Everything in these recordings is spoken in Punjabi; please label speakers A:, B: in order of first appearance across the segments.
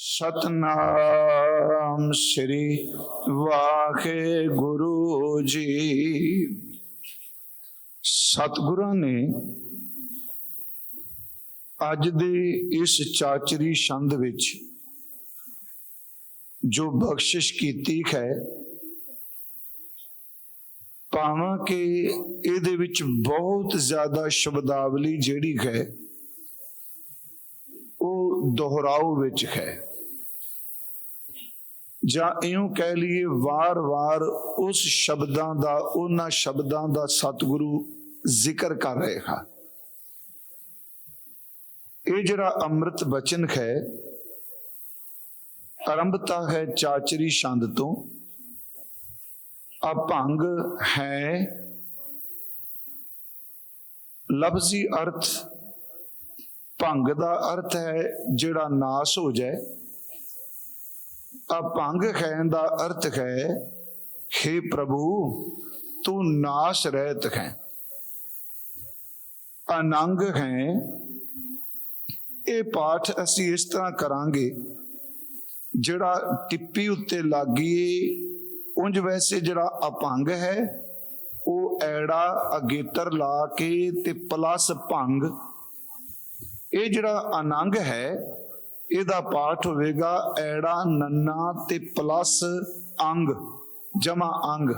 A: ਸਤਨਾਮ ਸ੍ਰੀ ਵਾਹਿਗੁਰੂ ਜੀ। ਸਤਿਗੁਰਾਂ ਨੇ ਅੱਜ ਦੇ ਇਸ ਚਾਚਰੀ ਛੰਦ ਵਿੱਚ ਜੋ ਬਖਸ਼ਿਸ਼ ਕੀਤੀ ਹੈ, ਭਾਵਾਂ ਕਿ ਇਹਦੇ ਵਿੱਚ ਬਹੁਤ ਜ਼ਿਆਦਾ ਸ਼ਬਦਾਵਲੀ ਜਿਹੜੀ ਹੈ, ਉਹ ਦੁਹਰਾਓ ਵਿੱਚ ਹੈ। ਜਾਂ ਇਉਂ ਕਹਿ ਲਈਏ ਵਾਰ-ਵਾਰ ਉਸ ਸ਼ਬਦਾਂ ਦਾ, ਉਹਨਾਂ ਸ਼ਬਦਾਂ ਦਾ ਸਤਿਗੁਰੂ ਜ਼ਿਕਰ ਕਰ ਰਹੇ ਹਨ। ਇਹ ਜਿਹੜਾ ਅੰਮ੍ਰਿਤ ਬਚਨ ਹੈ, ਆਰੰਭਤਾ ਹੈ ਚਾਚਰੀ ਛੰਦ ਤੋਂ, ਅਭੰਗ ਹੈ ਲਫ਼ਜ਼ੀ ਅਰਥ, ਭੰਗ ਦਾ ਅਰਥ ਹੈ ਜਿਹੜਾ ਨਾਸ ਹੋ ਜਾਏ। ਅਭੰਗ ਹੈ ਦਾ ਅਰਥ ਹੈ हे ਪ੍ਰਭੂ, ਤੂੰ ਨਾਸ਼ ਰਹਿਤ ਹੈ। ਅਨੰਗ ਹੈ। ਇਹ ਪਾਠ ਅਸੀਂ ਇਸ ਤਰ੍ਹਾਂ ਕਰਾਂਗੇ, ਜਿਹੜਾ ਟਿੱਪੀ ਉੱਤੇ ਲੱਗੀਏ, ਉਂਝ ਵੈਸੇ ਜਿਹੜਾ ਅਪੰਗ ਹੈ, ਉਹ ਐੜਾ ਅਗੇਤਰ ਲਾ ਕੇ ਤੇ ਪਲੱਸ ਭੰਗ। ਇਹ ਜਿਹੜਾ ਅਨੰਗ ਹੈ ਇਹਦਾ ਪਾਠ ਹੋਵੇਗਾ ਐੜਾ, ਨੰਨਾ ਤੇ ਪਲੱਸ ਅੰਗ, ਜਮਾ ਅੰਗ।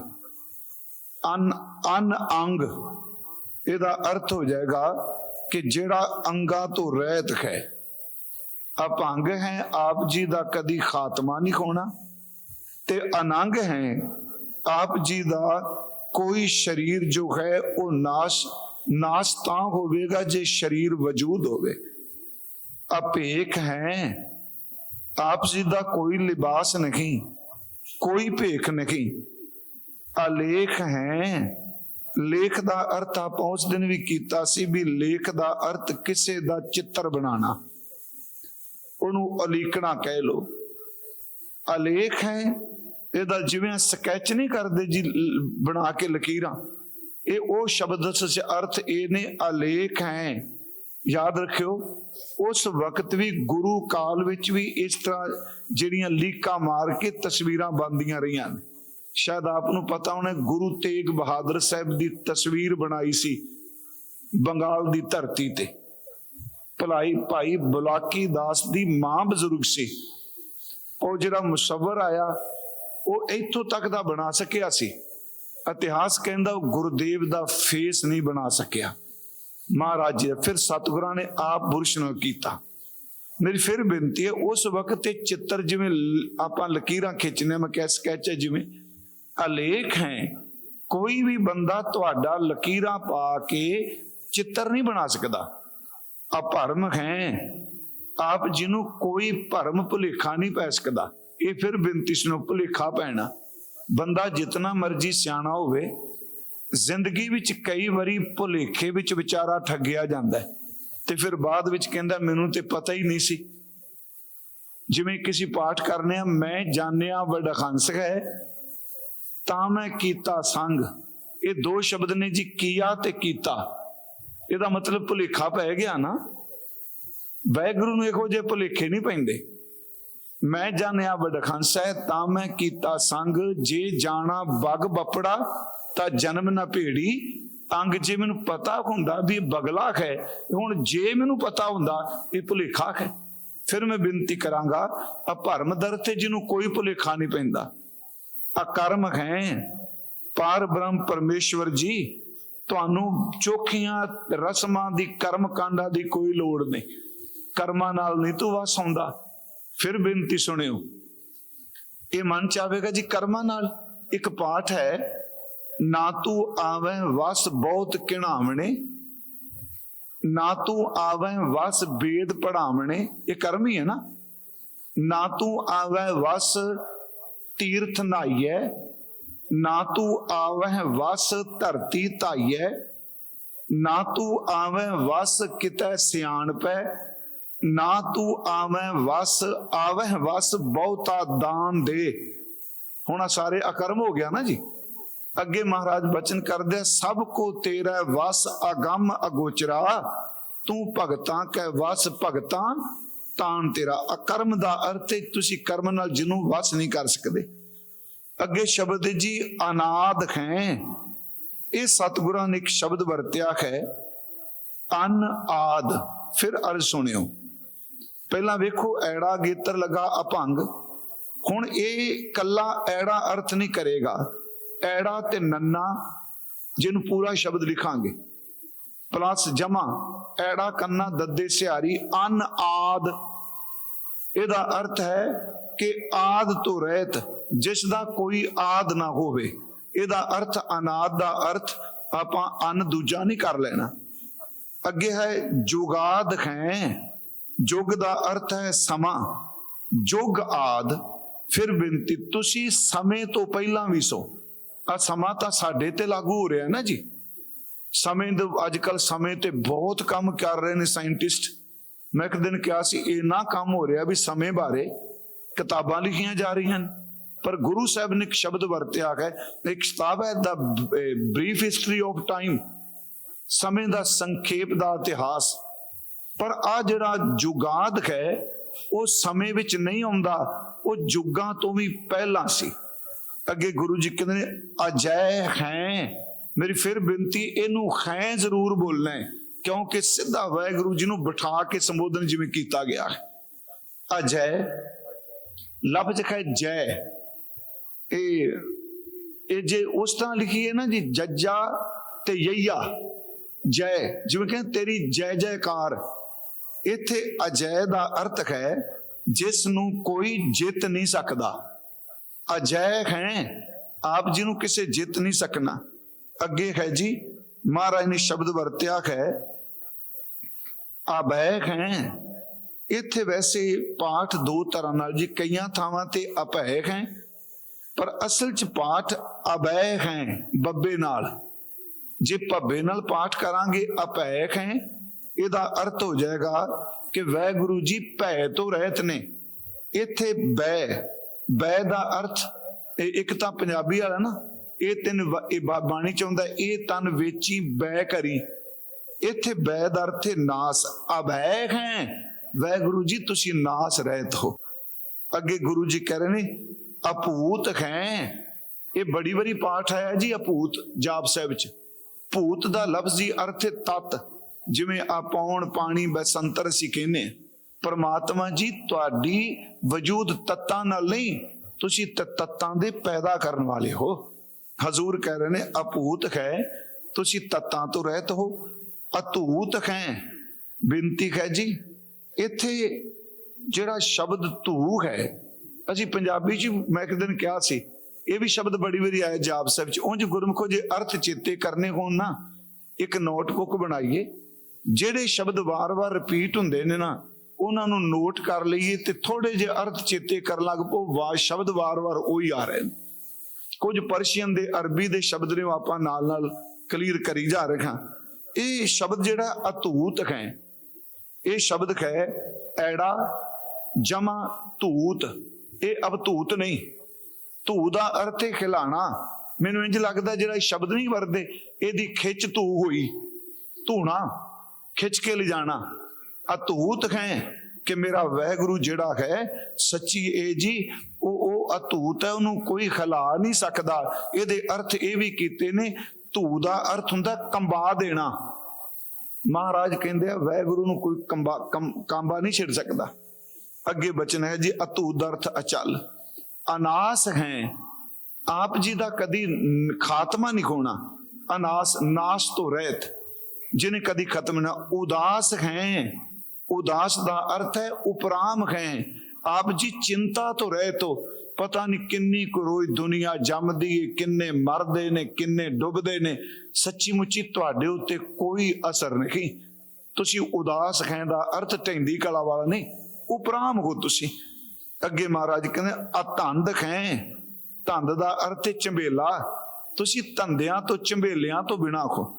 A: ਅਨ ਅਨ ਅੰਗ। ਇਹਦਾ ਅਰਥ ਹੋ ਜਾਏਗਾ ਕਿ ਜਿਹੜਾ ਅੰਗਾ ਤੋਂ ਰਹਿਤ ਹੈ। ਅਪੰਗ ਹੈ, ਆਪ ਜੀ ਦਾ ਕਦੀ ਖਾਤਮਾ ਨਹੀਂ ਹੋਣਾ। ਤੇ ਅਨੰਗ ਹੈ, ਆਪ ਜੀ ਦਾ ਕੋਈ ਸਰੀਰ ਜੋ ਹੈ, ਉਹ ਨਾਸ਼ ਨਾਸ਼ ਤਾਂ ਹੋਵੇਗਾ ਜੇ ਸਰੀਰ ਵਜੂਦ ਹੋਵੇ। ਅਪੇਖ ਹੈ। ਆਪ ਜੀ ਦਾ ਕੋਈ ਲਿਬਾਸ ਨਹੀਂ, ਕੋਈ ਭੇਖ ਨਹੀਂ। ਆਲੇਖ ਹੈ। ਲੇਖ ਦਾ ਅਰਥ ਆਪਾਂ ਉਸ ਦਿਨ ਵੀ ਕੀਤਾ ਸੀ ਵੀ ਲੇਖ ਦਾ ਅਰਥ ਕਿਸੇ ਦਾ ਚਿੱਤਰ ਬਣਾਉਣਾ। ਉਹਨੂੰ ਅਲੀਕਣਾ ਕਹਿ ਲੋ ਅਲੇਖ ਹੈ, ਇਹਦਾ ਜਿਵੇਂ ਸਕੈਚ ਨਹੀਂ ਕਰਦੇ ਜੀ ਬਣਾ ਕੇ ਲਕੀਰਾਂ, ਇਹ ਉਹ ਸ਼ਬਦ ਸ ਅਰਥ ਇਹ ਨੇ ਅਲੇਖ ਹੈ। ਯਾਦ ਰੱਖਿਓ, ਉਸ ਵਕਤ ਵੀ ਗੁਰੂ ਕਾਲ ਵਿੱਚ ਵੀ ਇਸ ਤਰ੍ਹਾਂ ਜਿਹੜੀਆਂ ਲੀਕਾਂ ਮਾਰ ਕੇ ਤਸਵੀਰਾਂ ਬਣਦੀਆਂ ਰਹੀਆਂ ਨੇ। ਸ਼ਾਇਦ ਆਪ ਨੂੰ ਪਤਾ ਹੋਣਾ, ਗੁਰੂ ਤੇਗ ਬਹਾਦਰ ਸਾਹਿਬ ਦੀ ਤਸਵੀਰ ਬਣਾਈ ਸੀ ਬੰਗਾਲ ਦੀ ਧਰਤੀ ਤੇ। ਭਲਾਈ ਭਾਈ ਬੁਲਾਕੀ ਦਾਸ ਦੀ ਮਾਂ ਬਜ਼ੁਰਗ ਸੀ। ਉਹ ਜਿਹੜਾ ਮੁਸਵਰ ਆਇਆ, ਉਹ ਇੱਥੋਂ ਤੱਕ ਦਾ ਬਣਾ ਸਕਿਆ ਸੀ। ਇਤਿਹਾਸ ਕਹਿੰਦਾ ਉਹ ਗੁਰਦੇਵ ਦਾ ਫੇਸ ਨਹੀਂ ਬਣਾ ਸਕਿਆ। ਮਹਾਰਾਜ ਜੀ, ਫਿਰ ਸਤਿਗੁਰਾਂ ਨੇ ਆਪ ਬੁਰਸ਼ ਨੂੰ ਕੀਤਾ। ਮੇਰੀ ਫਿਰ ਬੇਨਤੀ ਹੈ, ਉਸ ਵਕਤ ਤੇ ਚਿੱਤਰ ਜਿਵੇਂ ਆਪਾਂ ਲਕੀਰਾਂ ਖਿੱਚਨੇ ਮੈਂ ਕਹਿ ਸਕੈਚ ਹੈ ਜਿਵੇਂ ਅਲੇਖ ਹੈ, ਕੋਈ ਵੀ ਬੰਦਾ ਤੁਹਾਡਾ ਲਕੀਰਾਂ ਪਾ ਕੇ ਚਿੱਤਰ ਨਹੀਂ ਬਣਾ ਸਕਦਾ। ਅਭਰਮ ਹੈ, ਆਪ ਜਿਹਨੂੰ ਕੋਈ ਭਰਮ ਭੁਲੇਖਾ ਨਹੀਂ ਪੈ ਸਕਦਾ। ਇਹ ਫਿਰ ਬੇਨਤੀ ਸੁਣੋ, ਭੁਲੇਖਾ ਪੈਣਾ। ਬੰਦਾ ਜਿਤਨਾ ਮਰਜ਼ੀ ਸਿਆਣਾ ਹੋਵੇ ਜ਼ਿੰਦਗੀ ਵਿੱਚ ਕਈ ਵਾਰੀ ਭੁਲੇਖੇ ਵਿੱਚ ਵਿਚਾਰਾ ਠੱਗਿਆ ਜਾਂਦਾ ਤੇ ਫਿਰ ਬਾਅਦ ਵਿੱਚ ਕਹਿੰਦਾ ਮੈਨੂੰ ਤੇ ਪਤਾ ਹੀ ਨਹੀਂ ਸੀ। ਜਿਵੇਂ ਕਿਸੇ ਪਾਠ ਕਰਨੇ ਆ, ਮੈਂ ਜਾਣਿਆ ਵਡਖੰਸ ਹੈ, ਤਾਂ ਮੈਂ ਕੀਤਾ ਸੰਗ। ਇਹ ਦੋ ਸ਼ਬਦ ਨੇ ਜੀ, ਕੀਆ ਤੇ ਕੀਤਾ। ਇਹਦਾ ਮਤਲਬ ਭੁਲੇਖਾ ਪੈ ਗਿਆ ਨਾ। ਵੈਗੁਰੂ ਨੂੰ ਇਹੋ ਜਿਹੇ ਭੁਲੇਖੇ ਨਹੀਂ ਪੈਂਦੇ। ਮੈਂ ਜਾਣਿਆ ਵਡਖੰਸ ਹੈ, ਤਾਂ ਮੈਂ ਕੀਤਾ ਸੰਗ। ਜੇ ਜਾਣਾ ਬਗ ਬੱਪੜਾ ਤਾਂ ਜਨਮ ਨਾ ਭੇੜੀ ਅੰਗ ਜੇ ਮੈਨੂੰ ਪਤਾ ਹੁੰਦਾ ਵੀ ਇਹ ਬਗਲਾ ਹੈ ਹੁਣ ਜੇ ਮੈਨੂੰ ਪਤਾ ਹੁੰਦਾ ਇਹ ਭੁਲੇਖਾ ਹੈ ਫਿਰ ਮੈਂ ਬੇਨਤੀ ਕਰਾਂਗਾ ਆ ਭਰਮ ਦਰ ਤੇ ਜਿਹਨੂੰ ਕੋਈ ਭੁਲੇਖਾ ਨਹੀਂ ਪੈਂਦਾ। ਆ ਕਰਮ ਹੈ ਪਾਰ ਬ੍ਰਹਮ ਪਰਮੇਸ਼ਵਰ ਜੀ, ਤੁਹਾਨੂੰ ਚੋਖੀਆਂ ਰਸਮਾਂ ਦੀ ਕਰਮ ਕਾਂਡਾਂ ਦੀ ਕੋਈ ਲੋੜ ਨਹੀਂ। ਕਰਮਾਂ ਨਾਲ ਨਹੀਂ ਤੂੰ ਵਸ ਆਉਂਦਾ ਫਿਰ ਬੇਨਤੀ ਸੁਣਿਓ। ਇਹ ਮਨ ਚ ਆਵੇਗਾ ਜੀ ਕਰਮਾਂ ਨਾਲ। ਇੱਕ ਪਾਠ ਹੈ ਨਾ ਤੂੰ ਆਵੇਂ ਵਸ ਬਹੁਤ ਕਿਣਾਵਣੇ ਨਾ ਤੂੰ ਆਵੇਂ ਵਸ ਵੇਦ ਪੜਾਵਣੇ। ਇਹ ਕਰਮ ਹੀ ਹੈ ਨਾ। ਨਾ ਤੂੰ ਆਵੇਂ ਵਸ ਤੀਰਥ ਨਾਈਐ, ਨਾ ਤੂੰ ਆਵਹਿ ਵਸ ਧਰਤੀ ਧਾਈਐ, ਨਾ ਤੂੰ ਆਵਹਿ ਵਸ ਕਿਤੈ ਸਿਆਣਪੈ, ਨਾ ਤੂੰ ਆਵਹਿ ਵਸ ਆਵਹਿ ਵਸ ਬਹੁਤਾ ਦਾਨ ਦੇ। ਹੁਣ ਆ ਸਾਰੇ ਅਕਰਮ ਹੋ ਗਿਆ ਨਾ ਜੀ। ਅੱਗੇ ਮਹਾਰਾਜ ਬਚਨ ਕਰਦੇ ਸਭ ਕੋ ਤੇਰਾ ਵਸ ਅਗੰਮ ਅਗੋਚਰਾ, ਤੂੰ ਭਗਤਾਂ ਕਹਿ ਵਸ ਭਗਤਾਂ ਤਾਂ ਤੇਰਾ ਅਕਰਮ ਦਾ ਅਰਥ ਹੈ ਤੁਸੀਂ ਕਰਮ ਨਾਲ ਜਿਹਨੂੰ ਵਸ ਨਹੀਂ ਕਰ ਸਕਦੇ। ਅੱਗੇ ਸ਼ਬਦ ਜੀ, ਅਨਾਦ ਹੈ ਇਹ ਸਤਿਗੁਰਾਂ ਨੇ ਇੱਕ ਸ਼ਬਦ ਵਰਤਿਆ ਹੈ, ਅਨ ਆਦ। ਫਿਰ ਅਰਜ਼ ਸੁਣਿਓ। ਪਹਿਲਾਂ ਵੇਖੋ, ਐੜਾ ਗੇਤਰ ਲਗਾ ਅਭੰਗ। ਹੁਣ ਇਹ ਕੱਲਾ ਐੜਾ ਅਰਥ ਨਹੀਂ ਕਰੇਗਾ। ਐੜਾ ਤੇ ਨੰਨਾ, ਜਿਹਨੂੰ ਪੂਰਾ ਸ਼ਬਦ ਲਿਖਾਂਗੇ। ਪਲੱਸ ਜਮਾ, ਐੜਾ ਕੰਨਾ ਦੱਦੇ ਸਿਹਾਰੀ ਅਨ ਆਦ ਇਹਦਾ ਅਰਥ ਹੈ ਕਿ ਆਦ ਤੋਂ ਰਹਿਤ, ਜਿਸ ਦਾ ਕੋਈ ਆਦ ਨਾ ਹੋਵੇ। ਇਹਦਾ ਅਰਥ ਅਨਾਦ ਦਾ ਅਰਥ ਆਪਾਂ ਅਨ ਦੂਜਾ ਨਹੀਂ ਕਰ ਲੈਣਾ। ਅੱਗੇ ਹੈ ਜੁਗਾਦ ਹੈ ਜੁਗ ਦਾ ਅਰਥ ਹੈ ਸਮਾਂ। ਜੁਗ ਆਦ, ਫਿਰ ਬੇਨਤੀ ਤੁਸੀਂ ਸਮੇਂ ਤੋਂ ਪਹਿਲਾਂ ਵੀ ਸੋ। ਆ ਸਮਾਂ ਤਾਂ ਸਾਡੇ ਤੇ ਲਾਗੂ ਹੋ ਰਿਹਾ ਨਾ ਜੀ। ਸਮੇਂ ਦੇ ਅੱਜ ਕੱਲ ਸਮੇਂ ਤੇ ਬਹੁਤ ਕੰਮ ਕਰ ਰਹੇ ਨੇ ਸਾਇੰਟਿਸਟ। ਮੈਂ ਇੱਕ ਦਿਨ ਕਿਹਾ ਸੀ, ਇੰਨਾ ਕੰਮ ਹੋ ਰਿਹਾ ਵੀ ਸਮੇਂ ਬਾਰੇ ਕਿਤਾਬਾਂ ਲਿਖੀਆਂ ਜਾ ਰਹੀਆਂ ਹਨ। ਪਰ ਗੁਰੂ ਸਾਹਿਬ ਨੇ ਇੱਕ ਸ਼ਬਦ ਵਰਤਿਆ ਹੈ, ਇੱਕ ਕਿਤਾਬ ਹੈ the brief history of time. ਸਮੇਂ ਦਾ ਸੰਖੇਪ ਦਾ ਇਤਿਹਾਸ। ਪਰ ਆ ਜਿਹੜਾ ਜੁਗਾਦ ਹੈ, ਉਹ ਸਮੇਂ ਵਿੱਚ ਨਹੀਂ ਆਉਂਦਾ, ਉਹ ਜੁਗਾਂ ਤੋਂ ਵੀ ਪਹਿਲਾਂ ਸੀ। ਅੱਗੇ ਗੁਰੂ ਜੀ ਕਹਿੰਦੇ ਨੇ, ਅਜੈ ਹੈ। ਮੇਰੀ ਫਿਰ ਬੇਨਤੀ, ਇਹਨੂੰ ਹੈ ਜ਼ਰੂਰ ਬੋਲਣਾ ਹੈ, ਕਿਉਂਕਿ ਸਿੱਧਾ ਵਾਹਿਗੁਰੂ ਜੀ ਨੂੰ ਬਿਠਾ ਕੇ ਸੰਬੋਧਨ ਜਿਵੇਂ ਕੀਤਾ ਗਿਆ ਹੈ। ਅਜੈ ਲਫ਼ਜ਼ ਹੈ ਜੈ। ਇਹ ਇਹ ਜੇ ਉਸ ਤਰ੍ਹਾਂ ਲਿਖੀ ਹੈ ਨਾ ਜੀ, ਜੱਜਾ ਤੇ ਯਈਆ, ਜੈ, ਜਿਵੇਂ ਕਹਿੰਦੇ ਤੇਰੀ ਜੈ ਜੈਕਾਰ। ਇੱਥੇ ਅਜੈ ਦਾ ਅਰਥ ਹੈ, ਜਿਸ ਨੂੰ ਕੋਈ ਜਿੱਤ ਨਹੀਂ ਸਕਦਾ। ਅਜੈ ਹੈ। ਆਪ ਜੀ ਨੂੰ ਕਿਸੇ ਜਿੱਤ ਨਹੀਂ ਸਕਣਾ। ਅੱਗੇ ਹੈ ਜੀ, ਮਹਾਰਾਜ ਨੇ ਸ਼ਬਦ ਵਰਤਿਆ ਹੈ ਅਬੈ ਹੈ। ਇੱਥੇ ਵੈਸੇ ਪਾਠ ਦੋ ਤਰ੍ਹਾਂ ਨਾਲ ਜੀ, ਕਈਆਂ ਥਾਵਾਂ ਤੇ ਅਪੈ ਹੈ, ਪਰ ਅਸਲ ਚ ਪਾਠ ਅਬੈ ਹੈ, ਬੱਬੇ ਨਾਲ। ਜੇ ਭੱਬੇ ਨਾਲ ਪਾਠ ਕਰਾਂਗੇ, ਅਪੈ ਹੈ, ਇਹਦਾ ਅਰਥ ਹੋ ਜਾਏਗਾ ਕਿ ਵੈਗੁਰੂ ਜੀ ਭੈ ਤੋਂ ਰਹਿਤ ਨੇ। ਇੱਥੇ ਬੈ ਬੈ ਦਾ ਅਰਥ, ਇਹ ਇੱਕ ਤਾਂ ਪੰਜਾਬੀ ਵਾਲਾ ਨਾ, ਇਹ ਤਿੰਨ ਇਹ ਬਾਣੀ ਚ ਆਉਂਦਾ, ਇਹ ਤਨ ਵੇਚੀ ਬੈ ਕਰੀ। ਇੱਥੇ ਬੈ ਦਾ ਅਰਥ ਹੈ ਨਾਸ। ਅਭੈ ਹੈ। ਗੁਰੂ ਜੀ, ਤੁਸੀਂ ਨਾਸ ਰਹਿਤ ਹੋ। ਅੱਗੇ ਗੁਰੂ ਜੀ ਕਹਿ ਰਹੇ ਨੇ ਅਪੂਤ ਹੈ ਇਹ ਬੜੀ ਬੜੀ ਪਾਠ ਆਇਆ ਜੀ ਅਪੂਤ ਜਾਪ ਸਾਹਿਬ ਚ। ਭੂਤ ਦਾ ਲਫ਼ਜ਼ੀ ਅਰਥ ਹੈ ਤਤ। ਜਿਵੇਂ ਆ ਪੌਣ ਪਾਣੀ ਬਸੰਤਰ ਅਸੀਂ ਕਹਿੰਦੇ ਹਾਂ। ਪਰਮਾਤਮਾ ਜੀ, ਤੁਹਾਡੀ ਵਜੂਦ ਤੱਤਾਂ ਨਾਲ ਨਹੀਂ, ਤੁਸੀਂ ਤੱਤਾਂ ਦੇ ਪੈਦਾ ਕਰਨ ਵਾਲੇ ਹੋ। ਹਜ਼ੂਰ ਕਹਿ ਰਹੇ ਨੇ ਅਪੂਤ ਹੈ ਤੁਸੀਂ ਤੱਤਾਂ ਤੋਂ ਰਹਿਤ ਹੋ। ਅਤੂਤ ਹੈ ਬੇਨਤੀ ਹੈ ਜੀ। ਇੱਥੇ ਜਿਹੜਾ ਸ਼ਬਦ ਧੂ ਹੈ, ਅਸੀਂ ਪੰਜਾਬੀ ਚ ਮੈਂ ਇੱਕ ਦਿਨ ਕਿਹਾ ਸੀ, ਇਹ ਵੀ ਸ਼ਬਦ ਬੜੀ ਵਾਰੀ ਆਇਆ ਜਾਪ ਸਾਹਿਬ ਚ, ਉਂਝ ਗੁਰਮੁਖੋ ਜੇ ਅਰਥ ਚੇਤੇ ਕਰਨੇ ਹੋਣ ਨਾ, ਇੱਕ ਨੋਟਬੁੱਕ ਬਣਾਈਏ, ਜਿਹੜੇ ਸ਼ਬਦ ਵਾਰ-ਵਾਰ ਰਿਪੀਟ ਹੁੰਦੇ ਨੇ ਨਾ ਉਹਨਾਂ ਨੂੰ ਨੋਟ ਕਰ ਲਈਏ ਤੇ ਥੋੜੇ ਜਿਹੇ ਅਰਥ ਚੇਤੇ ਕਰਨ ਲੱਗ ਪੋ ਵਾ, ਸ਼ਬਦ ਵਾਰ-ਵਾਰ ਉਹੀ ਆ ਰਹੇ ਨੇ। ਕੁਝ ਪਰਸ਼ੀਅਨ ਦੇ ਅਰਬੀ ਦੇ ਸ਼ਬਦ ਨੇ ਉਹ ਆਪਾਂ ਨਾਲ ਨਾਲ ਕਲੀਅਰ ਕਰੀ ਜਾ ਰਹੇ ਹਾਂ। ਇਹ ਸ਼ਬਦ ਜਿਹੜਾ ਅਤੂਤ ਹੈ ਇਹ ਸ਼ਬਦ ਹੈ ਐੜਾ ਜਮਾ ਧੂਤ। ਇਹ ਅਵਧੂਤ ਨਹੀਂ। ਧੂ ਦਾ ਅਰਥ ਹੈ ਖਿਲਾਣਾ। ਮੈਨੂੰ ਇੰਜ ਲੱਗਦਾ ਜਿਹੜਾ ਇਹ ਸ਼ਬਦ ਨਹੀਂ ਵਰਦੇ ਇਹਦੀ ਖਿੱਚ ਧੂ ਹੋਈ। ਧੂਣਾ, ਖਿੱਚ ਕੇ ਲਿਜਾਣਾ। ਅਤੂਤ ਹੈ ਕਿ ਮੇਰਾ ਵਹਿਗੁਰੂ ਜਿਹੜਾ ਹੈ, ਸੱਚੀ ਇਹ ਜੀ, ਉਹ ਉਹ ਅਤੂਤ ਹੈ, ਉਹਨੂੰ ਕੋਈ ਖਲਾ ਨਹੀਂ ਸਕਦਾ। ਇਹਦੇ ਅਰਥ ਇਹ ਵੀ ਕੀਤੇ ਨੇ, ਧੂ ਦਾ ਅਰਥ ਹੁੰਦਾ ਕੰਬਾ ਦੇਣਾ। ਮਹਾਰਾਜ ਕਹਿੰਦੇ ਆ, ਵੈਗੁਰੂ ਨੂੰ ਕੋਈ ਕੰਬਾ ਕੰ- ਨਹੀਂ ਛਿੜ ਸਕਦਾ। ਅੱਗੇ ਬਚਨ ਹੈ ਜੀ ਅਤੂ ਦਰਥ ਅਚਲ। ਅਨਾਸ ਹੈ, ਆਪ ਜੀ ਦਾ ਕਦੀ ਖਾਤਮਾ ਨਹੀਂ ਹੋਣਾ ਅਨਾਸ, ਨਾਸ ਤੋਂ ਰਹਿਤ। ਜਿਹਨੇ ਕਦੀ ਖਤਮ ਨਾ, ਉਦਾਸ ਹੈ। ਉਦਾਸ ਦਾ ਅਰਥ ਹੈ ਉਪਰਾਮ ਹੈ। ਆਪ ਜੀ ਚਿੰਤਾ ਤੋਂ ਰਹਿ ਤੋ, ਪਤਾ ਨਹੀਂ ਕਿੰਨੀ ਕੁ ਰੋਜ਼ ਦੁਨੀਆ ਜੰਮਦੀ ਹੈ ਕਿੰਨੇ ਮਰਦੇ ਨੇ, ਕਿੰਨੇ ਡੁੱਬਦੇ ਨੇ। ਸੱਚੀ ਮੁੱਚੀ ਤੁਹਾਡੇ ਉੱਤੇ ਕੋਈ ਅਸਰ ਨਹੀਂ। ਤੁਸੀਂ ਉਦਾਸ ਹੈ ਦਾ ਅਰਥ ਢੈਂਦੀ ਕਲਾ ਵਾਲਾ ਨਹੀਂ। ਉਪਰਾਮ ਹੋ ਤੁਸੀਂ। ਅੱਗੇ ਮਹਾਰਾਜ ਕਹਿੰਦੇ ਆ ਧੰਦ ਹੈ। ਧੰਦ ਦਾ ਅਰਥ ਹੈ ਝੰਬੇਲਾ ਤੁਸੀਂ ਧੰਦਿਆਂ ਤੋਂ ਝੰਬੇਲਿਆਂ ਤੋਂ ਬਿਨਾ ਖੋ।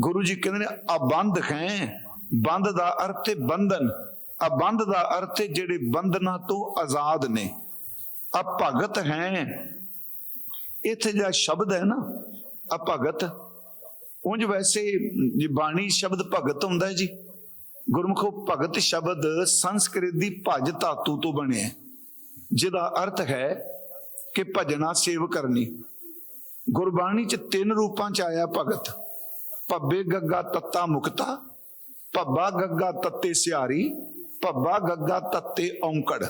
A: ਗੁਰੂ ਜੀ ਕਹਿੰਦੇ ਨੇ ਆ ਬੰਦ ਹੈ। ਬੰਦ ਦਾ ਅਰਥ ਹੈ ਬੰਧਨ ਅਬੰਧ ਦਾ ਅਰਥ ਹੈ ਜਿਹੜੇ ਬੰਧਨਾਂ ਤੋਂ ਆਜ਼ਾਦ ਨੇ ਅਭਗਤ ਹੈ। ਇੱਥੇ ਜਿਹੜਾ ਸ਼ਬਦ ਹੈ ਨਾ ਅਭਗਤ ਉਂਝ ਵੈਸੇ ਬਾਣੀ ਸ਼ਬਦ ਭਗਤ ਹੁੰਦਾ ਹੈ ਜੀ, ਗੁਰਮੁਖੋ ਭਗਤ ਸ਼ਬਦ ਸੰਸਕ੍ਰਿਤ ਦੀ ਭਜ ਧਾਤੂ ਤੋਂ ਬਣਿਆ ਜਿਹਦਾ ਅਰਥ ਹੈ ਕਿ ਭਜਨਾ ਸੇਵ ਕਰਨੀ। ਗੁਰਬਾਣੀ ਚ ਤਿੰਨ ਰੂਪਾਂ ਚ ਆਇਆ ਭਗਤ, ਭੱਬੇ, ਗੱਗਾ, ਤੱਤਾ, ਮੁਕਤਾ ਭੱਬਾ ਗੱਗਾ ਤੱਤੇ ਸਿਆਰੀ ਭੱਬਾ ਗੱਗਾ ਤੱਤੇ ਔਂਕੜ।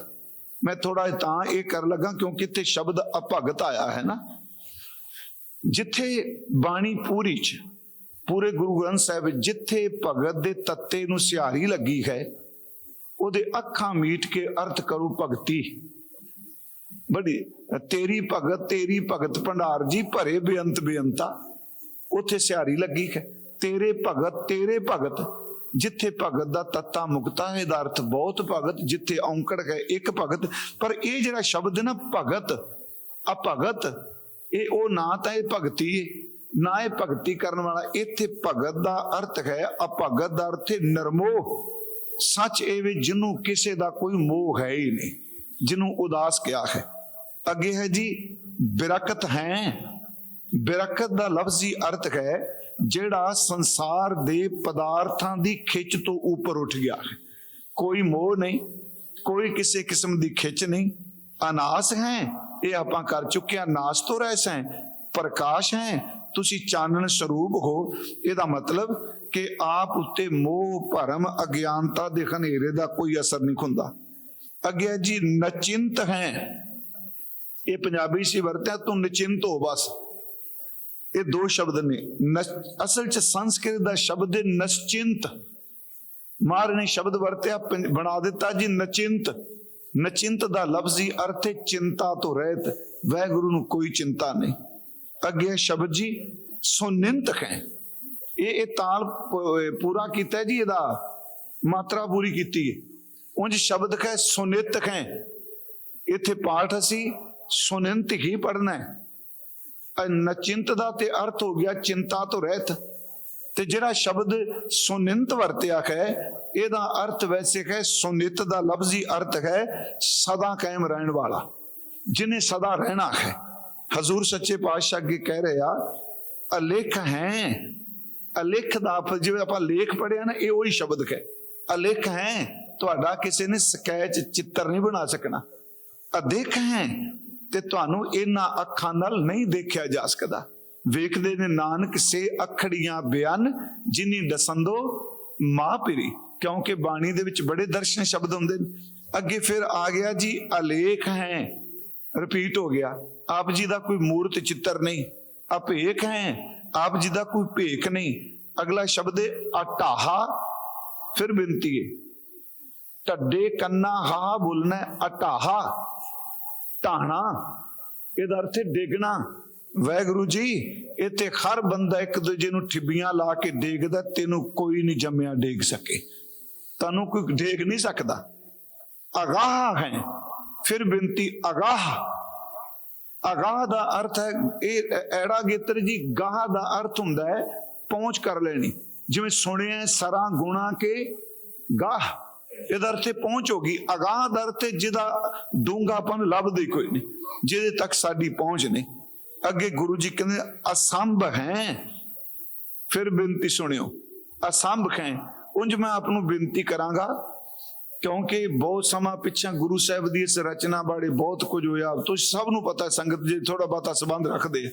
A: ਮੈਂ ਥੋੜਾ ਤਾਂ ਇਹ ਕਰ ਲੱਗਾ ਕਿਉਂਕਿ ਇੱਥੇ ਸ਼ਬਦ ਅਭਗਤ ਆਇਆ ਹੈ ਨਾ। ਜਿੱਥੇ ਬਾਣੀ ਪੂਰੀ ਚ, ਪੂਰੇ ਗੁਰੂ ਗ੍ਰੰਥ ਸਾਹਿਬ ਜਿੱਥੇ ਭਗਤ ਦੇ ਤੱਤੇ ਨੂੰ ਸਿਆਰੀ ਲੱਗੀ ਹੈ, ਉਹਦੇ ਅੱਖਾਂ ਮੀਟ ਕੇ ਅਰਥ ਕਰੂ ਭਗਤੀ। ਬੜੀ, ਤੇਰੀ ਭਗਤ ਤੇਰੀ ਭਗਤ ਭੰਡਾਰ ਜੀ ਭਰੇ ਬੇਅੰਤ ਬੇਅੰਤਾ, ਉੱਥੇ ਸਿਆਰੀ ਲੱਗੀ ਹੈ। ਤੇਰੇ ਭਗਤ ਤੇਰੇ ਭਗਤ ਜਿੱਥੇ ਭਗਤ ਦਾ ਤੱਤਾ ਮੁਕਤਾ ਹੈ ਦਾ ਅਰਥ ਬਹੁਤ ਭਗਤ, ਜਿੱਥੇ ਔਂਕੜ ਹੈ ਇੱਕ ਭਗਤ। ਪਰ ਇਹ ਜਿਹੜਾ ਸ਼ਬਦ ਨਾ ਭਗਤ ਆ ਭਗਤ ਇਹ ਉਹ ਨਾ ਤਾਂ ਇਹ ਭਗਤੀ ਨਾ ਇਹ ਭਗਤੀ ਕਰਨ ਵਾਲਾ। ਇੱਥੇ ਭਗਤ ਦਾ ਅਰਥ ਹੈ ਅਭਗਤ ਦਾ ਅਰਥ ਹੈ ਨਰਮੋਹ। ਸੱਚ ਇਹ ਵੀ ਜਿਹਨੂੰ ਕਿਸੇ ਦਾ ਕੋਈ ਮੋਹ ਹੈ ਹੀ ਨਹੀਂ, ਜਿਹਨੂੰ ਉਦਾਸ ਕਿਹਾ ਹੈ। ਅੱਗੇ ਹੈ ਜੀ, ਬਿਰਕਤ ਹੈ। ਬਿਰਕਤ ਦਾ ਲਫ਼ਜ਼ੀ ਅਰਥ ਹੈ ਜਿਹੜਾ ਸੰਸਾਰ ਦੇ ਪਦਾਰਥਾਂ ਦੀ ਖਿੱਚ ਤੋਂ ਉੱਪਰ ਉੱਠ ਗਿਆ। ਹੈ ਕੋਈ ਮੋਹ ਨਹੀਂ, ਕੋਈ ਕਿਸੇ ਕਿਸਮ ਦੀ ਖਿੱਚ ਨਹੀਂ। ਅਨਾਸ ਹੈ, ਇਹ ਆਪਾਂ ਕਰ ਚੁੱਕੇ ਹਾਂ, ਨਾਸ ਤੋਂ ਰਹਿਸ ਹੈ, ਪ੍ਰਕਾਸ਼ ਹੈ, ਤੁਸੀਂ ਚਾਨਣ ਸਰੂਪ ਹੋ। ਇਹਦਾ ਮਤਲਬ ਕਿ ਆਪ ਉੱਤੇ ਮੋਹ, ਭਰਮ, ਅਗਿਆਨਤਾ ਦੇ ਹਨੇਰੇ ਦਾ ਕੋਈ ਅਸਰ ਨਹੀਂ ਹੁੰਦਾ। ਅੱਗੇ ਜੀ ਨਚਿੰਤ ਹੈ, ਇਹ ਪੰਜਾਬੀ ਸੀ ਵਰਤਿਆ, ਤੂੰ ਨਿਚਿੰਤ ਹੋ ਬਸ। ਇਹ ਦੋ ਸ਼ਬਦ ਨੇ। ਨਚ- ਅਸਲ ਚ ਸੰਸਕ੍ਰਿਤ ਦਾ ਸ਼ਬਦ ਹੈ ਨਚਿੰਤ ਮਾਰ ਨੇ ਸ਼ਬਦ ਵਰਤਿਆ ਬਣਾ ਦਿੱਤਾ ਜੀ ਨਚਿੰਤ। ਨਚਿੰਤ ਦਾ ਲਫ਼ਜ਼ੀ ਅਰਥ ਹੈ ਚਿੰਤਾ ਤੋਂ ਰਹਿਤ। ਵੈਗੁਰੂ ਨੂੰ ਕੋਈ ਚਿੰਤਾ ਨਹੀਂ। ਅੱਗੇ ਸ਼ਬਦ ਜੀ, ਸੁਨਿੰਤ ਹੈ ਇਹ ਇਹ ਤਾਲ ਪੂਰਾ ਕੀਤਾ ਜੀ, ਇਹਦਾ ਮਾਤਰਾ ਪੂਰੀ ਕੀਤੀ ਹੈ। ਉਂਝ ਸ਼ਬਦ ਹੈ ਸੁਨਿਤ ਹੈ ਇੱਥੇ ਪਾਠ ਅਸੀਂ ਸੁਨਿੰਤ ਹੀ ਪੜਨਾ ਹੈ। ਨਚਿੰਤ ਦਾ ਤੇ ਅਰਥ ਹੋ ਗਿਆ ਚਿੰਤਾ ਤੋਂ ਰਹਿਤ। ਤੇ ਜਿਹੜਾ ਸ਼ਬਦ ਸੁਨਿੰਤ ਵਰਤਿਆ ਹੈ, ਇਹਦਾ ਅਰਥ ਵੈਸੇ ਹੈ ਸੁਨਿਤ ਦਾ ਲਫ਼ਜ਼ੀ ਅਰਥ ਹੈ ਸਦਾ ਕਾਇਮ ਰਹਿਣ ਵਾਲਾ ਜਿਨੇ ਸਦਾ ਰਹਿਣਾ ਹੈ। ਹਜ਼ੂਰ ਸੱਚੇ ਪਾਤਸ਼ਾਹ ਅੱਗੇ ਕਹਿ ਰਹੇ ਆ, ਅਲੇਖ ਹੈ, ਅਲੇਖ ਦਾ ਜਿਵੇਂ ਆਪਾਂ ਲੇਖ ਪੜਿਆ ਨਾ, ਇਹ ਉਹੀ ਸ਼ਬਦ ਹੈ। ਅਲੇਖ ਹੈ, ਤੁਹਾਡਾ ਕਿਸੇ ਨੇ ਸਕੈਚ ਚਿੱਤਰ ਨਹੀਂ ਬਣਾ ਸਕਣਾ। ਅਦੇਖ ਹੈ ਤੇ ਤੁਹਾਨੂੰ ਇਹਨਾਂ ਅੱਖਾਂ ਨਾਲ ਨਹੀਂ ਦੇਖਿਆ ਜਾ ਸਕਦਾ। ਵੇਖਦੇ ਨੇ ਨਾਨਕ ਸੇ ਅਖੜੀਆਂ ਬਿਆਨ ਜਿਨੀ ਦਸੰਦੋ ਮਾਂ ਪਿਰੀ ਕਿਉਂਕਿ ਬਾਣੀ ਦੇ ਵਿੱਚ ਬੜੇ ਦਰਸ਼ਨ ਸ਼ਬਦ ਹੁੰਦੇ ਨੇ। ਅੱਗੇ ਫਿਰ ਆ ਗਿਆ ਜੀ ਅਲੇਖ ਹੈ। ਰਿਪੀਟ ਹੋ ਗਿਆ। ਆਪ ਜੀ ਦਾ ਕੋਈ ਮੂਰਤ ਚਿੱਤਰ ਨਹੀਂ। ਅਭੇਖ ਹੈ। ਆਪ ਜੀ ਦਾ ਕੋਈ ਭੇਖ ਨਹੀਂ। ਅਗਲਾ ਸ਼ਬਦ ਹੈ ਅਟਾਹਾ। ਫਿਰ ਬੇਨਤੀ ਹੈ ਟੱਡੇ ਕੰਨਾ ਹਾ ਬੋਲਣਾ ਹੈ, ਅਟਾਹਾ। ਢਾਣਾ ਇਹਦਾ ਅਰਥ ਹੈ ਡੇਗਣਾ। ਵੈਗੁਰੂ ਜੀ, ਇੱਥੇ ਹਰ ਬੰਦਾ ਇੱਕ ਦੂਜੇ ਨੂੰ ਠਿੱਬੀਆਂ ਲਾ ਕੇ ਡੇਗਦਾ, ਤੈਨੂੰ ਕੋਈ ਨਹੀਂ ਜੰਮਿਆ ਡੇਗ ਸਕੇ। ਤੁਹਾਨੂੰ ਕੋਈ ਡੇਗ ਨਹੀਂ ਸਕਦਾ। ਅਗਾਹ ਹੈ, ਫਿਰ ਬੇਨਤੀ ਅਗਾਹ। ਅਗਾਹ ਦਾ ਅਰਥ ਹੈ, ਇਹ ਐੜਾ ਗੇਤਰ ਜੀ, ਗਾਹ ਦਾ ਅਰਥ ਹੁੰਦਾ ਹੈ, ਪਹੁੰਚ ਕਰ ਲੈਣੀ। ਜਿਵੇਂ ਸੁਣਿਆ, ਸਰਾਂ ਗੁਣਾ ਕੇ ਗਾਹ। ਇਹਦਾ ਅਰਥ ਹੈ ਪਹੁੰਚ ਹੋਗੀ ਅਗਾਹ ਦਾ ਅਰਥ ਜਿਹਦਾ ਡੂੰਘਾਪਨ ਲੱਭਦੇ ਕੋਈ ਨਹੀਂ, ਜਿਹਦੇ ਤੱਕ ਸਾਡੀ ਪਹੁੰਚ ਨਹੀਂ। ਅੱਗੇ ਗੁਰੂ ਜੀ ਕਹਿੰਦੇ, ਅਸੰਭ ਹੈ। ਫਿਰ ਬੇਨਤੀ ਸੁਣਿਓ, ਅਸੰਭ ਹੈ। ਉਂਝ ਮੈਂ ਆਪ ਨੂੰ ਬੇਨਤੀ ਕਰਾਂਗਾ, ਕਿਉਂਕਿ ਬਹੁਤ ਸਮਾਂ ਪਿੱਛਾ ਗੁਰੂ ਸਾਹਿਬ ਦੀ ਇਸ ਰਚਨਾ ਬਾਰੇ ਬਹੁਤ ਕੁਝ ਹੋਇਆ। ਤੁਸੀਂ ਸਭ ਨੂੰ ਪਤਾ ਸੰਗਤ ਜੇ ਥੋੜਾ ਬਹੁਤਾ ਸੰਬੰਧ ਰੱਖਦੇ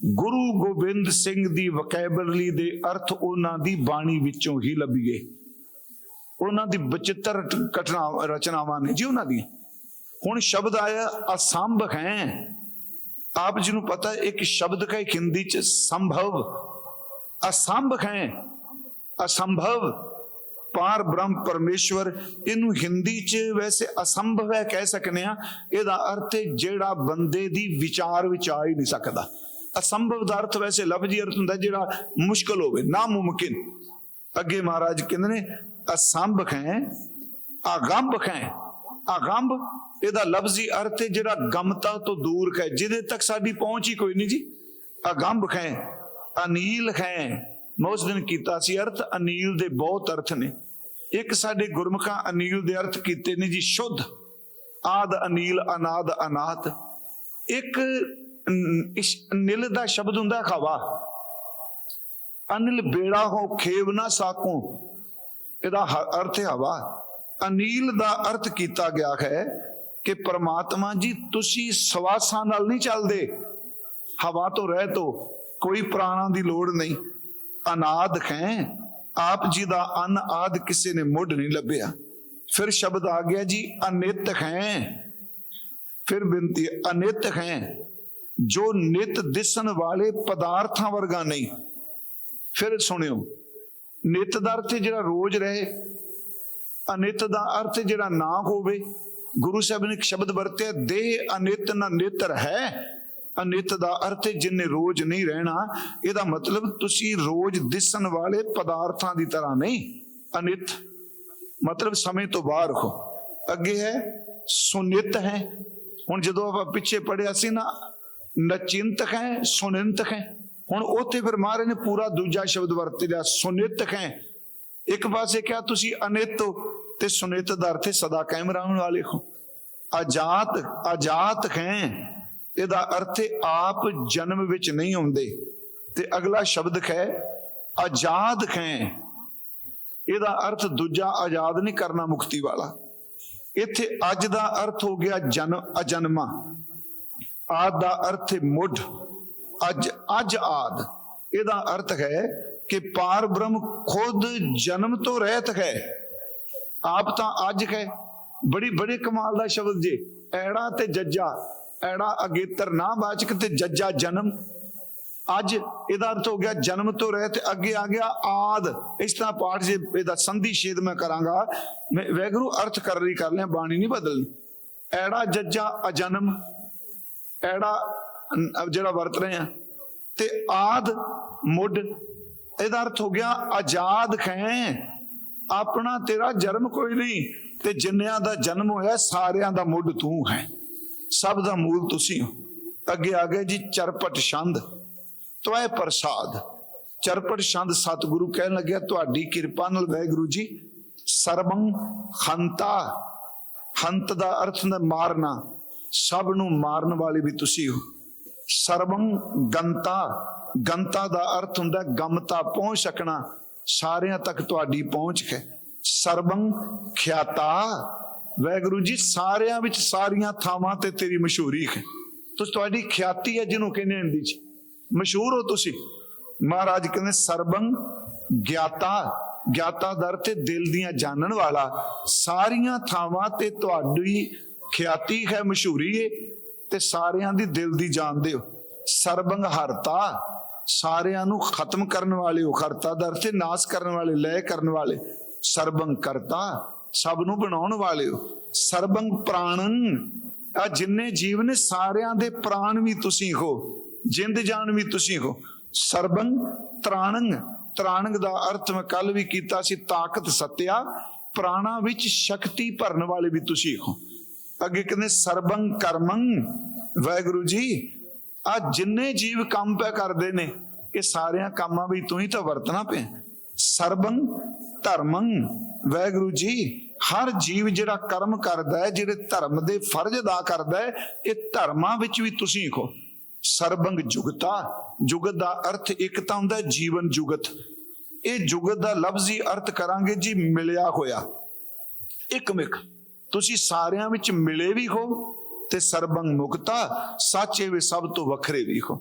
A: ਗੁਰੂ ਗੋਬਿੰਦ ਸਿੰਘ ਦੀ ਵਕੈਬਲਰੀ ਦੇ ਅਰਥ ਉਹਨਾਂ ਦੀ ਬਾਣੀ ਵਿੱਚੋਂ ਹੀ ਲੱਭੀਏ। ਉਹਨਾਂ ਦੀ ਬਚਿੱਤਰ ਘਟਨਾ, ਰਚਨਾਵਾਂ ਨੇ ਜੀ ਉਹਨਾਂ ਦੀ ਹੁਣ ਸ਼ਬਦ ਆਇਆ ਅਸੰਭ ਹੈ। ਆਪ ਜੀ ਨੂੰ ਪਤਾ ਇੱਕ ਸ਼ਬਦ ਹੈ ਹਿੰਦੀ ਚ, ਸੰਭਵ। ਅਸੰਭ ਹੈ। ਅਸੰਭਵ। ਪਾਰ ਬ੍ਰਹਮ ਪਰਮੇਸ਼ਵਰ, ਇਹਨੂੰ ਹਿੰਦੀ ਚ ਵੈਸੇ ਅਸੰਭਵ ਹੈ ਕਹਿ ਸਕਨੇ ਆ। ਇਹਦਾ ਅਰਥ ਜਿਹੜਾ ਬੰਦੇ ਦੀ ਵਿਚਾਰ ਵਿੱਚ ਆ ਹੀ ਨਹੀਂ ਸਕਦਾ। ਅਸੰਭਵ ਦਾ ਅਰਥ ਵੈਸੇ ਲਫ਼ਜ਼ੀ ਅਰਥ ਹੁੰਦਾ ਜਿਹੜਾ ਮੁਸ਼ਕਲ ਹੋਵੇ ਨਾ ਮੁਮਕਿਨ ਅੱਗੇ ਮਹਾਰਾਜ ਕਹਿੰਦੇ ਨੇ ਅਸੰਭ ਹੈ ਅਗੰਭ ਹੈ ਅਗੰਭ ਇਹਦਾ ਲਫ਼ਜ਼ੀ ਅਰਥ ਹੈ ਜਿਹੜਾ ਗਮਤਾ ਤੋਂ ਦੂਰ ਹੈ ਜਿਹਦੇ ਤੱਕ ਸਾਡੀ ਪਹੁੰਚ ਹੀ ਕੋਈ ਨਹੀਂ ਜੀ। ਅਗੰਭ ਹੈ ਅਨੀਲ ਹੈ ਮੈਂ ਉਸ ਦਿਨ ਕੀਤਾ ਸੀ ਅਰਥ, ਅਨੀਲ ਦੇ ਬਹੁਤ ਅਰਥ ਨੇ। ਇੱਕ ਸਾਡੇ ਗੁਰਮੁਖਾਂ ਅਨੀਲ ਦੇ ਅਰਥ ਕੀਤੇ ਨੇ ਜੀ, ਸ਼ੁੱਧ, ਆਦ ਅਨੀਲ, ਅਨਾਦ ਅਨਾਥ ਇੱਕ ਨਿਲ ਦਾ ਸ਼ਬਦ ਹੁੰਦਾ ਹਵਾ। ਅਨਿਲ ਬੇੜਾ ਹੋ, ਖੇਵ ਨਾ ਸਾਕੂ। ਇਹਦਾ ਅਰਥ ਹਵਾ ਅਨੀਲ ਦਾ ਅਰਥ ਕੀਤਾ ਗਿਆ ਹੈ ਕਿ ਪ੍ਰਮਾਤਮਾ ਜੀ ਤੁਸੀਂ ਸਵਾਸਾਂ ਨਾਲ ਨਹੀਂ ਚੱਲਦੇ। ਹਵਾ ਤੋਂ ਰਹਿ ਤੋ ਕੋਈ ਪ੍ਰਾਣਾਂ ਦੀ ਲੋੜ ਨਹੀਂ। ਅਨਾਦ ਹੈ ਆਪ ਜੀ ਦਾ ਅਨ ਆਦ ਕਿਸੇ ਨੇ ਮੁੱਢ ਨਹੀਂ ਲੱਭਿਆ। ਫਿਰ ਸ਼ਬਦ ਆ ਗਿਆ ਜੀ ਅਨਿਤ ਹੈ। ਫਿਰ ਬੇਨਤੀ ਹੈ, ਅਨਿਤ ਹੈ ਜੋ ਨਿਤ ਦਿਸਣ ਵਾਲੇ ਪਦਾਰਥਾਂ ਵਰਗਾ ਨਹੀਂ। ਫਿਰ ਸੁਣਿਓ ਨਿਤ ਦਾ ਅਰਥ ਜਿਹੜਾ ਰੋਜ਼ ਰਹੇ, ਅਨਿਤ ਦਾ ਅਰਥ ਜਿਹੜਾ ਨਾ ਹੋਵੇ, ਗੁਰੂ ਸਾਹਿਬ ਨੇ ਇੱਕ ਸ਼ਬਦ ਵਰਤਿਆ, ਦੇਹ ਅਨਿਤ ਨਾ ਨਿਤਰ ਹੈ ਅਨਿਤ ਦਾ ਅਰਥ ਹੈ ਰੋਜ਼ ਨਹੀਂ ਰਹਿਣਾ, ਇਹਦਾ ਮਤਲਬ ਤੁਸੀਂ ਰੋਜ਼ ਦਿਸਣ ਵਾਲੇ ਪਦਾਰਥਾਂ ਦੀ ਤਰ੍ਹਾਂ ਨਹੀਂ, ਅਨਿਤ। ਮਤਲਬ ਸਮੇਂ ਤੋਂ ਬਾਹਰ ਹੋ। ਅੱਗੇ ਹੈ, ਸੁਨਿਤ ਹੈ। ਹੁਣ ਜਦੋਂ ਆਪਾਂ ਪਿੱਛੇ ਪੜਿਆ ਸੀ ਨਾ, ਨਚਿੰਤਕ ਹੈ, ਸੁਨਿੰਤਕ ਹੈ। ਹੁਣ ਉੱਥੇ ਫਿਰ ਮਹਾਰਾਜ ਨੇ ਪੂਰਾ ਦੂਜਾ ਸ਼ਬਦ ਵਰਤ ਲਿਆ ਸੁਨਿਤ ਹੈ ਇੱਕ ਪਾਸੇ ਕਿਹਾ, ਤੁਸੀਂ ਅਨਿਤ ਹੋ ਤੇ ਸੁਨਿਤ ਦਾ ਅਰਥ ਹੈ ਸਦਾ ਕਾਇਮ ਰਹਿਣ ਵਾਲੇ ਹੋ। ਆਜ਼ਾਦ ਆਜਾਤ ਹੈ ਇਹਦਾ ਅਰਥ ਹੈ ਆਪ ਜਨਮ ਵਿੱਚ ਨਹੀਂ ਆਉਂਦੇ। ਤੇ ਅਗਲਾ ਸ਼ਬਦ ਹੈ ਆਜ਼ਾਦ ਹੈ ਇਹਦਾ ਅਰਥ ਦੂਜਾ ਆਜ਼ਾਦ ਨਹੀਂ ਕਰਨਾ ਮੁਕਤੀ ਵਾਲਾ। ਇੱਥੇ ਅੱਜ ਦਾ ਅਰਥ ਹੋ ਗਿਆ ਜਨ ਅਜਨਮਾ। ਆਦ ਦਾ ਅਰਥ ਹੈ ਮੁੱਢ। ਅੱਜ ਅੱਜ ਆਦ। ਇਹਦਾ ਅਰਥ ਹੈ ਕਿ ਪਾਰ ਬ੍ਰਹਮ ਖੁਦ ਜਨਮ ਤੋਂ ਰਹਿਤ ਹੈ। ਆਪ ਤਾਂ ਅੱਜ ਹੈ। ਬੜੀ, ਬੜੇ ਕਮਾਲ ਦਾ ਸ਼ਬਦ ਜੇ। ਐੜਾ ਤੇ ਜੱਜਾ। ਐੜਾ ਅਗੇਤਰ ਨਾ ਬਾਚਕ ਤੇ ਜੱਜਾ ਜਨਮ। ਅੱਜ ਇਹਦਾ ਅਰਥ ਹੋ ਗਿਆ ਜਨਮ ਤੋਂ ਰਹਿ ਤੇ ਅੱਗੇ ਆ ਗਿਆ ਆਦ। ਇਸ ਤਰ੍ਹਾਂ ਪਾਠ ਜੇ ਇਹਦਾ ਸੰਧੀ ਛੇਦ ਮੈਂ ਕਰਾਂਗਾ। ਮੈਂ ਵੈਗਰੂ ਅਰਥ ਕਰ ਰਹੀ ਕਰ ਲਿਆ, ਬਾਣੀ ਨਹੀਂ ਬਦਲਣੀ। ਐੜਾ, ਜੱਜਾ, ਅਜਨਮ। ਐੜਾ ਜਿਹੜਾ ਵਰਤ ਰਹੇ ਆ। ਤੇ ਆਦ, ਮੁੱਢ, ਇਹਦਾ ਅਰਥ ਹੋ ਗਿਆ ਆਜ਼ਾਦ ਖੈ। ਆਪਣਾ ਤੇਰਾ ਜਨਮ ਕੋਈ ਨਹੀਂ, ਤੇ ਜਿੰਨਿਆਂ ਦਾ ਜਨਮ ਹੋਇਆ, ਸਾਰਿਆਂ ਦਾ ਮੁੱਢ ਤੂੰ ਹੈ। ਸਭ ਦਾ ਮੂਲ ਤੁਸੀਂ ਹੋ। ਅੱਗੇ ਆ ਗਏ ਜੀ, ਚਰਪਟ ਛੰਦ। ਤਵੈ ਪ੍ਰਸਾਦ। ਚਰਪਟ ਛੰਦ ਸਤਿਗੁਰੂ ਕਹਿਣ ਲੱਗਿਆ, ਤੁਹਾਡੀ ਕਿਰਪਾ ਨਾਲ ਵਾਹਿਗੁਰੂ ਜੀ, ਸਰਬੰ ਹੰਤਾ। ਹੰਤ ਦਾ ਅਰਥ ਹੁੰਦਾ ਮਾਰਨਾ। ਸਭ ਨੂੰ ਮਾਰਨ ਵਾਲੇ ਵੀ ਤੁਸੀਂ ਹੋ। ਸਰਬੰ ਗੰਤਾ। ਗੰਤਾ ਦਾ ਅਰਥ ਹੁੰਦਾ ਗਮਤਾ ਪਹੁੰਚ ਸਕਣਾ, ਸਾਰਿਆਂ ਤੱਕ ਤੁਹਾਡੀ ਪਹੁੰਚ ਹੈ। ਸਰਬੰ ਖਿਆਤਾ। ਵੈਗੁਰੂ ਜੀ, ਸਾਰਿਆਂ ਵਿੱਚ ਸਾਰੀਆਂ ਥਾਵਾਂ ਤੇ ਤੇਰੀ ਮਸ਼ਹੂਰੀ ਹੈ। ਤੁਸੀਂ ਤੁਹਾਡੀ ਖਿਆਤੀ ਹੈ ਜਿਹਨੂੰ ਕਹਿੰਦੇ ਹਿੰਦੀ ਚ। ਮਸ਼ਹੂਰ ਹੋ ਤੁਸੀਂ। ਮਹਾਰਾਜ ਕਹਿੰਦੇ ਸਰਬੰ ਗਿਆਤਾ। ਗਿਆਤਾ ਦਰ ਤੇ ਦਿਲ ਦੀਆਂ ਜਾਣਨ ਵਾਲਾ। ਸਾਰੀਆਂ ਥਾਵਾਂ ਤੇ ਤੁਹਾਡੀ ਖਿਆਤੀ ਹੈ, ਮਸ਼ਹੂਰੀ ਹੈ। ਤੇ ਸਾਰਿਆਂ ਦੀ ਦਿਲ ਦੀ ਜਾਣਦੇ ਹੋ ਸਰਬੰਗ ਹਰਤਾ, ਸਾਰਿਆਂ ਨੂੰ ਖਤਮ ਕਰਨ ਵਾਲੇ ਹੋ। ਹਰਤਾ ਦਾ ਅਰਥ ਨਾਸ ਕਰਨ ਵਾਲੇ ਲੈ ਕਰਨ ਵਾਲੇ। ਸਰਬੰਗ ਕਰਤਾ, ਸਭ ਨੂੰ ਬਣਾਉਣ ਵਾਲੇ ਹੋ। ਸਰਬੰਗ ਪ੍ਰਾਣਨ ਆ ਜਿੰਨੇ ਜੀਵ ਨੇ, ਸਾਰਿਆਂ ਦੇ ਪ੍ਰਾਣ ਵੀ ਤੁਸੀਂ ਹੋ। ਜਿੰਦ ਜਾਨ ਵੀ ਤੁਸੀਂ ਹੋ। ਸਰਬੰਗ ਤ੍ਰਾਣੰਗ ਤ੍ਰਾਣੰਗ ਦਾ ਅਰਥ ਮੈਂ ਕੱਲ ਵੀ ਕੀਤਾ ਸੀ, ਤਾਕਤ ਸਤਿਆ। ਪ੍ਰਾਣਾ ਵਿੱਚ ਸ਼ਕਤੀ ਭਰਨ ਵਾਲੇ ਵੀ ਤੁਸੀਂ ਹੋ। ਅੱਗੇ ਕਹਿੰਦੇ ਸਰਬੰਗ ਕਰਮੰ, ਵਾਹਿਗੁਰੂ ਜੀ, ਆ ਜਿੰਨੇ ਜੀਵ ਕੰਮ ਪੈ ਕਰਦੇ ਨੇ, ਇਹ ਸਾਰਿਆਂ ਕੰਮਾਂ ਵੀ ਤੂੰ ਹੀ ਤਾਂ ਵਰਤਣਾ ਪਿਆ। ਸਰਬੰ ਧਰਮੰ ਵੈਗੁਰੂ ਜੀ, ਹਰ ਜੀਵ ਜਿਹੜਾ ਕਰਮ ਕਰਦਾ ਹੈ, ਜਿਹੜੇ ਧਰਮ ਦੇ ਫਰਜ਼ ਅਦਾ ਕਰਦਾ ਹੈ, ਇਹ ਧਰਮਾਂ ਵਿੱਚ ਵੀ ਤੁਸੀਂ ਹੋ ਸਰਬੰਗ ਜੁਗਤਾ, ਜੁਗਤ ਦਾ ਅਰਥ ਇੱਕ ਤਾਂ ਹੁੰਦਾ ਜੀਵਨ ਜੁਗਤ। ਇਹ ਜੁਗਤ ਦਾ ਲਫ਼ਜ਼ੀ ਅਰਥ ਕਰਾਂਗੇ ਜੀ, ਮਿਲਿਆ ਹੋਇਆ। ਇੱਕਮਿਕ ਤੁਸੀਂ ਸਾਰਿਆਂ ਵਿੱਚ ਮਿਲੇ ਵੀ ਹੋ ਤੇ ਸਰਬੰਗ ਮੁਕਤਾ, ਸੱਚੇ ਵੀ ਸਭ ਤੋਂ ਵੱਖਰੇ ਵੀ ਹੋ।